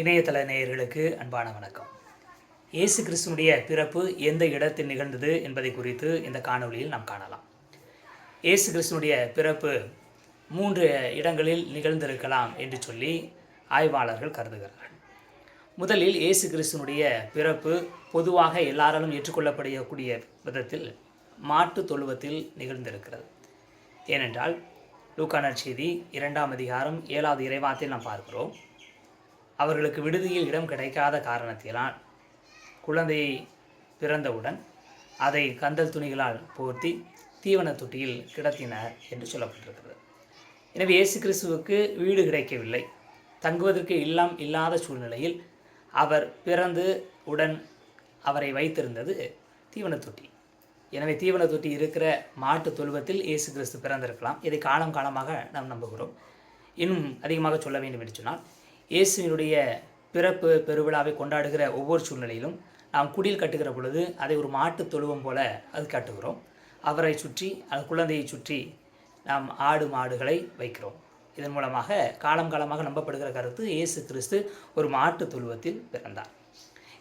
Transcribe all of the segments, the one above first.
இணையதள நேயர்களுக்கு அன்பான வணக்கம். இயேசு கிறிஸ்துனுடைய பிறப்பு எந்த இடத்தில் நிகழ்ந்தது என்பதை குறித்து இந்த காணொளியில் நாம் காணலாம். இயேசு கிறிஸ்துனுடைய பிறப்பு மூன்று இடங்களில் நிகழ்ந்திருக்கலாம் என்று சொல்லி ஆய்வாளர்கள் கருதுகிறார்கள். முதலில் இயேசு கிறிஸ்துனுடைய பிறப்பு பொதுவாக எல்லாராலும் ஏற்றுக்கொள்ளப்படக்கூடிய விதத்தில் மாட்டு தொழுவத்தில் நிகழ்ந்திருக்கிறது. ஏனென்றால் லூக்கானர் செய்தி இரண்டாம் அதிகாரம் ஏழாவது இறைவாத்தில் நாம் பார்க்கிறோம். அவர்களுக்கு விடுதியில் இடம் கிடைக்காத காரணத்தினால் குழந்தையை பிறந்தவுடன் அதை கந்தல் துணிகளால் போர்த்தி தீவன தொட்டியில் கிடத்தினர் என்று சொல்லப்பட்டிருக்கிறது. எனவே இயேசு கிறிஸ்துவுக்கு வீடு கிடைக்கவில்லை. தங்குவதற்கு இல்லம் இல்லாத சூழ்நிலையில் அவர் பிறந்து உடன் அவரை வைத்திருந்தது தீவன தொட்டி. எனவே தீவன தொட்டி இருக்கிற மாட்டு தொழுவத்தில் இயேசு கிறிஸ்து பிறந்திருக்கலாம். இதை காலம் காலமாக நாம் நம்புகிறோம். இன்னும் அதிகமாக சொல்ல வேண்டும் என்று சொன்னால் இயேசுவினுடைய பிறப்பு பெருவிழாவை கொண்டாடுகிற ஒவ்வொரு சூழ்நிலையிலும் நாம் குடில் கட்டுகிற பொழுது அதை ஒரு மாட்டு தொழுவம் போல அது கட்டுகிறோம். அவரை சுற்றி அந்த குழந்தையை சுற்றி நாம் ஆடு மாடுகளை வைக்கிறோம். இதன் மூலமாக காலம் காலமாக நம்பப்படுகிற கருத்து இயேசு கிறிஸ்து ஒரு மாட்டு தொழுவத்தில் பிறந்தார்.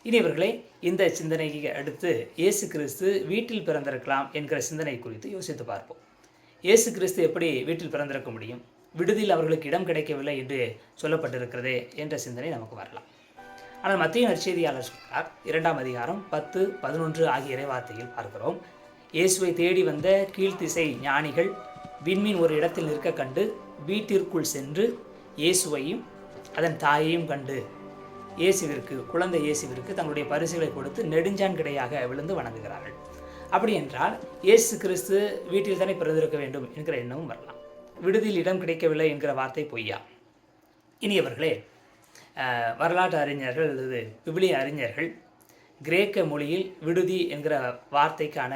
இனி இவர்களே இந்த சிந்தனைக்கு அடுத்து இயேசு கிறிஸ்து வீட்டில் பிறந்திருக்கலாம் என்கிற சிந்தனை குறித்து யோசித்து பார்ப்போம். இயேசு கிறிஸ்து எப்படி வீட்டில் பிறந்திருக்க முடியும்? விடுதியில் அவர்களுக்கு இடம் கிடைக்கவில்லை என்று சொல்லப்பட்டிருக்கிறதே என்ற சிந்தனை நமக்கு வரலாம். ஆனால் மத்திய நற்செய்தியாளர் சொல்கிறார் இரண்டாம் அதிகாரம் பத்து பதினொன்று ஆகிய இறைவார்த்தையில் பார்க்கிறோம். இயேசுவை தேடி வந்த கீழ்த்திசை ஞானிகள் விண்மீன் ஒரு இடத்தில் நிற்க கண்டு வீட்டிற்குள் சென்று இயேசுவையும் அதன் தாயையும் கண்டு இயேசுவிற்கு குழந்தை இயேசுவிற்கு தங்களுடைய பரிசுகளை கொடுத்து நெடுஞ்சான் கிடையாக விழுந்து வணங்குகிறார்கள். அப்படி என்றால் இயேசு கிறிஸ்து வீட்டில் தானே பிறந்திருக்க வேண்டும் என்கிற எண்ணமும் வரலாம். விடுதியில் இடம் கிடைக்கவில்லை என்கிற வார்த்தை பொய்யா? இனியவர்களே வரலாற்று அறிஞர்கள் அல்லது விபிலிய அறிஞர்கள் கிரேக்க மொழியில் விடுதி என்கிற வார்த்தைக்கான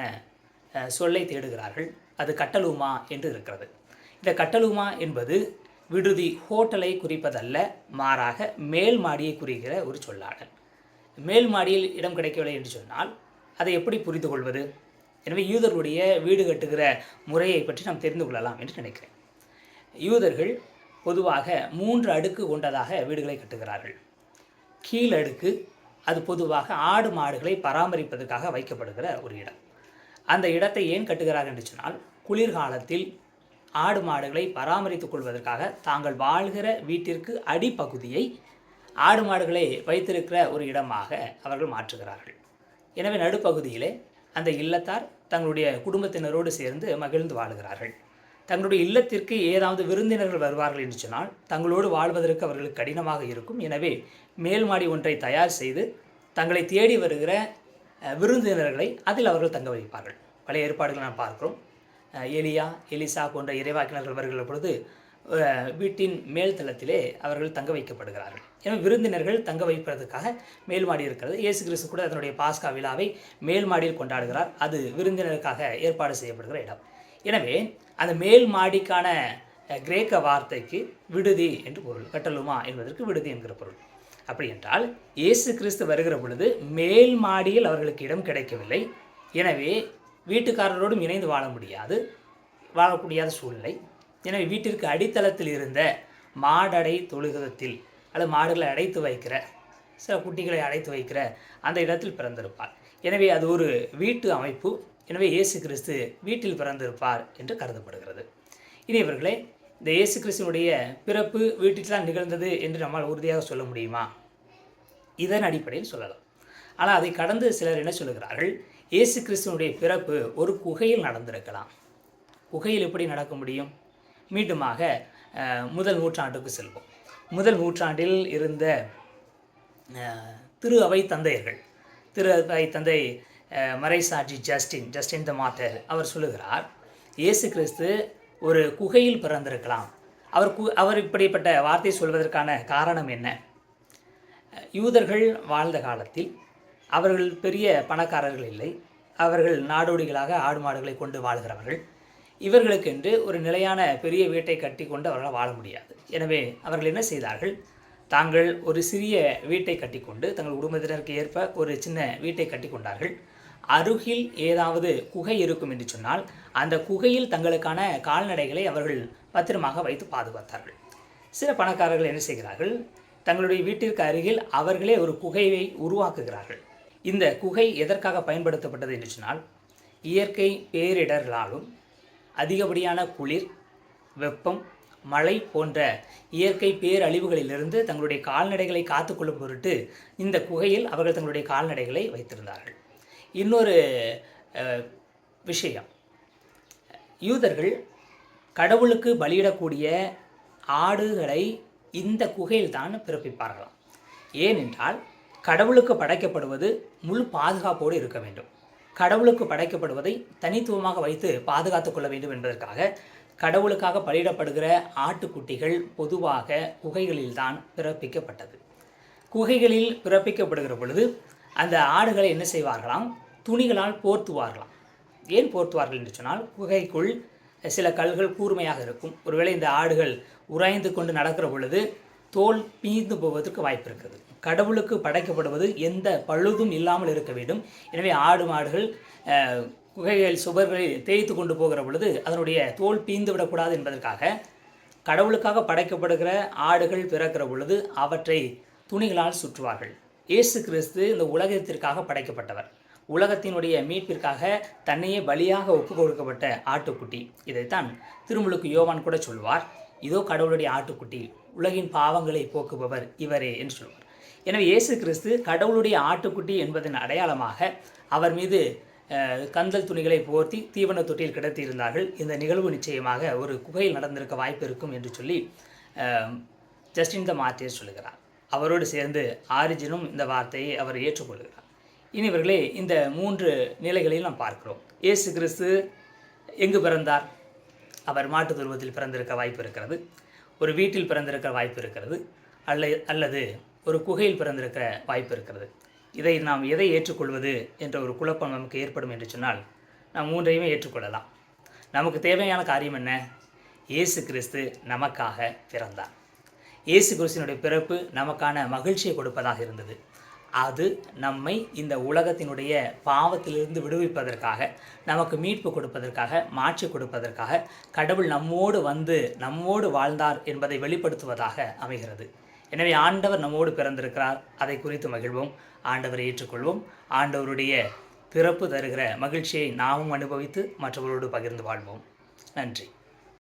சொல்லை தேடுகிறார்கள். அது கட்டலுமா என்று இருக்கிறது. இந்த கட்டலுமா என்பது விடுதி ஹோட்டலை குறிப்பதல்ல மாறாக மேல் மாடியை குறிக்கிற ஒரு சொல்லாடல். மேல் மாடியில் இடம் கிடைக்கவில்லை என்று சொன்னால் அதை எப்படி புரிந்து கொள்வது எனவே யூதர்களுடைய வீடு கட்டுகிற முறையை பற்றி நாம் தெரிந்து கொள்ளலாம் என்று நினைக்கிறேன். யூதர்கள் பொதுவாக மூன்று அடுக்கு கொண்டதாக வீடுகளை கட்டுகிறார்கள். கீழ் அடுக்கு அது பொதுவாக ஆடு மாடுகளை பராமரிப்பதற்காக வைக்கப்படுகிற ஒரு இடம். அந்த இடத்தை ஏன் கட்டுகிறார்கள் என்று சொன்னால் குளிர்காலத்தில் ஆடு மாடுகளை பராமரித்துக் கொள்வதற்காக தாங்கள் வாழ்கிற வீட்டிற்கு அடிப்பகுதியை ஆடு மாடுகளை வைத்திருக்கிற ஒரு இடமாக அவர்கள் மாற்றுகிறார்கள். எனவே நடுப்பகுதியிலே அந்த இல்லத்தார் தங்களுடைய குடும்பத்தினரோடு சேர்ந்து மகிழ்ந்து வாழுகிறார்கள். தங்களுடைய இல்லத்திற்கு ஏதாவது விருந்தினர்கள் வருவார்கள் என்று சொன்னால் தங்களோடு வாழ்வதற்கு அவர்களுக்கு கடினமாக இருக்கும். எனவே மேல் மாடி ஒன்றை தயார் செய்து தங்களை தேடி வருகிற விருந்தினர்களை அதில் அவர்கள் தங்க வைப்பார்கள். பழைய ஏற்பாடுகளை நாம் பார்க்கிறோம். எலியா எலிசா போன்ற இறைவாக்கினர்கள் வருகிற பொழுது வீட்டின் மேல் தளத்திலே அவர்கள் தங்க வைக்கப்படுகிறார்கள். எனவே விருந்தினர்கள் தங்க வைப்பதற்காக மேல் மாடி இருக்கிறது. இயேசு கிறிஸ்து கூட அதனுடைய பாஸ்கா விழாவை மேல் மாடியில் கொண்டாடுகிறார். அது விருந்தினருக்காக ஏற்பாடு செய்யப்படுகிற இடம். எனவே அந்த மேல் மாடிக்கான கிரேக்க வார்த்தைக்கு விடுதி என்று பொருள். கட்டலுமா என்பதற்கு விடுதி என்கிற பொருள். அப்படி என்றால் இயேசு கிறிஸ்து வருகிற பொழுது மேல் மாடியில் அவர்களுக்கு இடம் கிடைக்கவில்லை. எனவே வீட்டுக்காரரோடும் இணைந்து வாழ முடியாது வாழக்கூடியாத சூழ்நிலை. எனவே வீட்டிற்கு அடித்தளத்தில் இருந்த மாடடை தொழுகத்தில் அல்லது மாடுகளை அடைத்து வைக்கிற சில குட்டிகளை அடைத்து வைக்கிற அந்த இடத்தில் பிறந்திருப்பார். எனவே அது ஒரு வீட்டு அமைப்பு. எனவே இயேசு கிறிஸ்து வீட்டில் பிறந்திருப்பார் என்று கருதப்படுகிறது. இனி இவர்களே இந்த இயேசு கிறிஸ்துவனுடைய பிறப்பு வீட்டில் தான் நிகழ்ந்தது என்று நம்மால் உறுதியாக சொல்ல முடியுமா? இதன் அடிப்படையில் சொல்லலாம். ஆனால் அதை கடந்து சிலர் என்ன சொல்லுகிறார்கள்? இயேசு கிறிஸ்துவனுடைய பிறப்பு ஒரு குகையில் நடந்திருக்கலாம். குகையில் எப்படி நடக்க முடியும்? மீண்டுமாக முதல் நூற்றாண்டுக்கு செல்வோம். முதல் நூற்றாண்டில் இருந்த திரு அவை தந்தையர்கள் திரு அவை தந்தை மறைசாட்சி ஜஸ்டின் ஜஸ்டின் த மாத்தர் அவர் சொல்லுகிறார் இயேசு கிறிஸ்து ஒரு குகையில் பிறந்திருக்கலாம். அவர் கு அவர் இப்படிப்பட்ட வார்த்தை சொல்வதற்கான காரணம் என்ன? யூதர்கள் வாழ்ந்த காலத்தில் அவர்கள் பெரிய பணக்காரர்கள் இல்லை. அவர்கள் நாடோடிகளாக ஆடு மாடுகளை கொண்டு வாழ்கிறவர்கள். இவர்களுக்கென்று ஒரு நிலையான பெரிய வீட்டை கட்டி கொண்டு அவர்களால் வாழ முடியாது. எனவே அவர்கள் என்ன செய்தார்கள்? தாங்கள் ஒரு சிறிய வீட்டை கட்டிக்கொண்டு தங்கள் குடும்பத்தினருக்கு ஏற்ப ஒரு சின்ன வீட்டை கட்டி கொண்டார்கள் அருகில் ஏதாவது குகை இருக்கும் என்று சொன்னால் அந்த குகையில் தங்களுக்கான கால்நடைகளை அவர்கள் பத்திரமாக வைத்து பாதுகாத்தார்கள். சில பணக்காரர்கள் என்ன செய்கிறார்கள்? தங்களுடைய வீட்டிற்கு அருகில் அவர்களே ஒரு குகையை உருவாக்குகிறார்கள். இந்த குகை எதற்காக பயன்படுத்தப்பட்டது என்று சொன்னால் இயற்கை பேரிடர்களாலும் அதிகப்படியான குளிர் வெப்பம் மழை போன்ற இயற்கை பேரழிவுகளிலிருந்து தங்களுடைய கால்நடைகளை காத்துக்கொள்ளும் பொருட்டு இந்த குகையில் அவர்கள் தங்களுடைய கால்நடைகளை வைத்திருந்தார்கள். இன்னொரு விஷயம். யூதர்கள் கடவுளுக்கு பலியிடக்கூடிய ஆடுகளை இந்த குகையில் தான் பிறப்பிப்பார்களாம். ஏனென்றால் கடவுளுக்கு படைக்கப்படுவது முழு பாதுகாப்போடு இருக்க வேண்டும். கடவுளுக்கு படைக்கப்படுவதை தனித்துவமாக வைத்து பாதுகாத்து கொள்ள வேண்டும் என்பதற்காக கடவுளுக்காக பலியிடப்படுகிற ஆட்டுக்குட்டிகள் பொதுவாக குகைகளில்தான் பிறப்பிக்கப்பட்டது. குகைகளில் பிறப்பிக்கப்படுகிற பொழுது அந்த ஆடுகளை என்ன செய்வார்களாம்? துணிகளால் போர்த்துவார்களாம். ஏன் போர்த்துவார்கள் என்று சொன்னால் குகைக்குள் சில கல்கள் கூர்மையாக இருக்கும். ஒருவேளை இந்த ஆடுகள் உராய்ந்து கொண்டு நடக்கிற பொழுது தோல் பீந்து போவதற்கு வாய்ப்பு இருக்குது கடவுளுக்கு படைக்கப்படுவது எந்த பழுதும் இல்லாமல் இருக்க வேண்டும். எனவே ஆடு மாடுகள் குகைகள் சுவர்களில் தேய்த்து கொண்டு போகிற பொழுது அதனுடைய தோல் பீந்து விடக்கூடாது என்பதற்காக கடவுளுக்காக படைக்கப்படுகிற ஆடுகள் பிறக்கிற பொழுது அவற்றை துணிகளால் சுற்றுவார்கள். இயேசு கிறிஸ்து இந்த உலகத்திற்காக படைக்கப்பட்டவர். உலகத்தினுடைய மீட்பிற்காக தன்னையே பலியாக ஒப்பு கொடுக்கப்பட்ட ஆட்டுக்குட்டி. இதைத்தான் திருமுழுக்கு யோவான் கூட சொல்வார். இதோ கடவுளுடைய ஆட்டுக்குட்டி உலகின் பாவங்களை போக்குபவர் இவரே என்று சொல்வார். எனவே இயேசு கிறிஸ்து கடவுளுடைய ஆட்டுக்குட்டி என்பதன் அடையாளமாக அவர் மீது கந்தல் துணிகளை போர்த்தி தீவன தொட்டியில் கிடத்தியிருந்தார்கள். இந்த நிகழ்வு நிச்சயமாக ஒரு குகையில் நடந்திருக்க வாய்ப்பு இருக்கும் என்று சொல்லி ஜஸ்டின் த மார்டியர் சொல்லுகிறார். அவரோடு சேர்ந்து ஆரிஜினும் இந்த வார்த்தையை அவர் ஏற்றுக்கொள்கிறார். இனி இவர்களே இந்த மூன்று நிலைகளையும் நாம் பார்க்கிறோம். இயேசு கிறிஸ்து எங்கு பிறந்தார்? அவர் மாட்டுத் துருவத்தில் பிறந்திருக்க வாய்ப்பு இருக்கிறது. ஒரு வீட்டில் பிறந்திருக்க வாய்ப்பு இருக்கிறது. அல்ல அல்லது ஒரு குகையில் பிறந்திருக்க வாய்ப்பு இருக்கிறது. இதை நாம் எதை ஏற்றுக்கொள்வது என்ற ஒரு குழப்பம் நமக்கு ஏற்படும் என்று சொன்னால் நாம் மூன்றையுமே ஏற்றுக்கொள்ளலாம். நமக்கு தேவையான காரியம் என்ன? இயேசு கிறிஸ்து நமக்காக பிறந்தார். இயேசு கிறிஸ்தினுடைய பிறப்பு நமக்கான மகிழ்ச்சியை கொடுப்பதாக இருந்தது. அது நம்மை இந்த உலகத்தினுடைய பாவத்திலிருந்து விடுவிப்பதற்காக நமக்கு மீட்பு கொடுப்பதற்காக மாற்றி கொடுப்பதற்காக கடவுள் நம்மோடு வந்து நம்மோடு வாழ்ந்தார் என்பதை வெளிப்படுத்துவதாக அமைகிறது. எனவே ஆண்டவர் நம்மோடு பிறந்திருக்கிறார். அதை குறித்து மகிழ்வோம். ஆண்டவரை ஏற்றுக்கொள்வோம். ஆண்டவருடைய பிறப்பு தருகிற மகிழ்ச்சியை நாமும் அனுபவித்து மற்றவர்களோடு பகிர்ந்து வாழ்வோம். நன்றி.